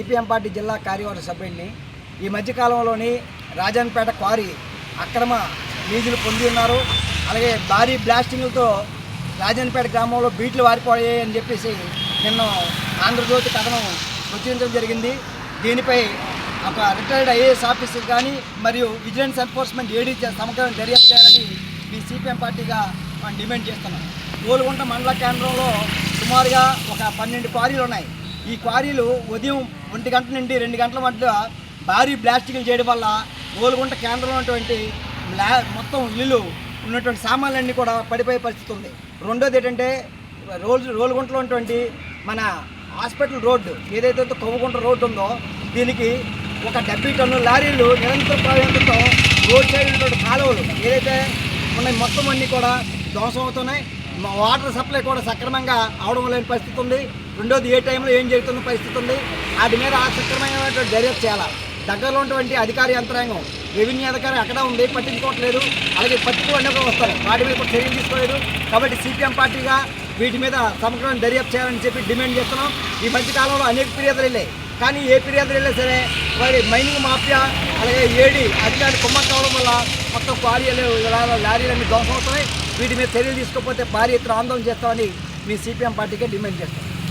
CPM party జిల్లా కార్యవర్గ సభ్యుడిని ఈ మధ్యకాలంలోని రాజన్పేట క్వారీ అక్రమ లీజులు పొంది ఉన్నారు. అలాగే భారీ బ్లాస్టింగ్లతో రాజన్పేట గ్రామంలో బీట్లు వారిపోయాయి అని చెప్పేసి నిన్న ఆంధ్రజ్యోతి కథనం ప్రచురించడం జరిగింది. దీనిపై ఒక రిటైర్డ్ ఐఏఎస్ ఆఫీసర్ కానీ మరియు విజిలెన్స్ ఎన్ఫోర్స్మెంట్ ఏడీ సమగ్రం దర్యాప్తు చేయాలని ఈ సిపిఎం పార్టీగా మనం డిమాండ్ చేస్తున్నాం. గోలుగుంట మండల కేంద్రంలో సుమారుగా ఒక పన్నెండు క్వారీలు ఉన్నాయి. ఈ క్వారీలు ఉదయం ఒంటి గంట నుండి రెండు గంటల మధ్య భారీ బ్లాస్టింగ్లు చేయడం వల్ల గోలుగుంట కేంద్రంలో ఉన్నటువంటి మొత్తం ఇల్లు ఉన్నటువంటి సామాన్లన్నీ కూడా పడిపోయే పరిస్థితి ఉంది. రెండోది ఏంటంటే రోల్ రోలుగుంటలో ఉన్నటువంటి మన హాస్పిటల్ రోడ్డు ఏదైతే కొవ్వగుంట రోడ్డు ఉందో దీనికి ఒక డెబ్బై టన్ను లారీలు నిరంతర ప్రయాణంతో రోడ్ సైడ్ ఉన్నటువంటి కాలువలు ఏదైతే ఉన్నాయి మొత్తం అన్నీ కూడా ధ్వంసం అవుతున్నాయి. వాటర్ సప్లై కూడా సక్రమంగా అవడం లేని పరిస్థితి ఉంది. రెండోది ఏ టైంలో ఏం జరుగుతున్న పరిస్థితి ఉంది. వాటి మీద సక్రమమైనటువంటి దర్యాప్తు చేయాలి? దగ్గరలో ఉన్నటువంటి అధికార యంత్రాంగం రెవెన్యూ అధికారి అక్కడ ఉంది పట్టించుకోవట్లేదు. అలాగే పట్టించుకోండి వస్తారు వాటి మీద కూడా చర్యలు తీసుకోలేదు. కాబట్టి సిపిఎం పార్టీగా వీటి మీద సమగ్రమైన దర్యాప్తు చేయాలని చెప్పి డిమాండ్ చేస్తున్నాం. ఈ మధ్య కాలంలో అనేక ఫిర్యాదులు వెళ్ళాయి. కానీ ఏ ఫిర్యాదులు వెళ్ళినా సరే మరి మైనింగ్ మాఫియా అలాగే ఏడి అధికారులు కుమ్మం కావడం వల్ల మొత్తం క్వారీలు లారీలన్నీ దోషం అవుతున్నాయి. వీటి మీద చర్యలు తీసుకోకపోతే భారీ ఎత్తున ఆందోళన చేస్తామని మీ సిపిఎం పార్టీకే డిమాండ్ చేస్తాం.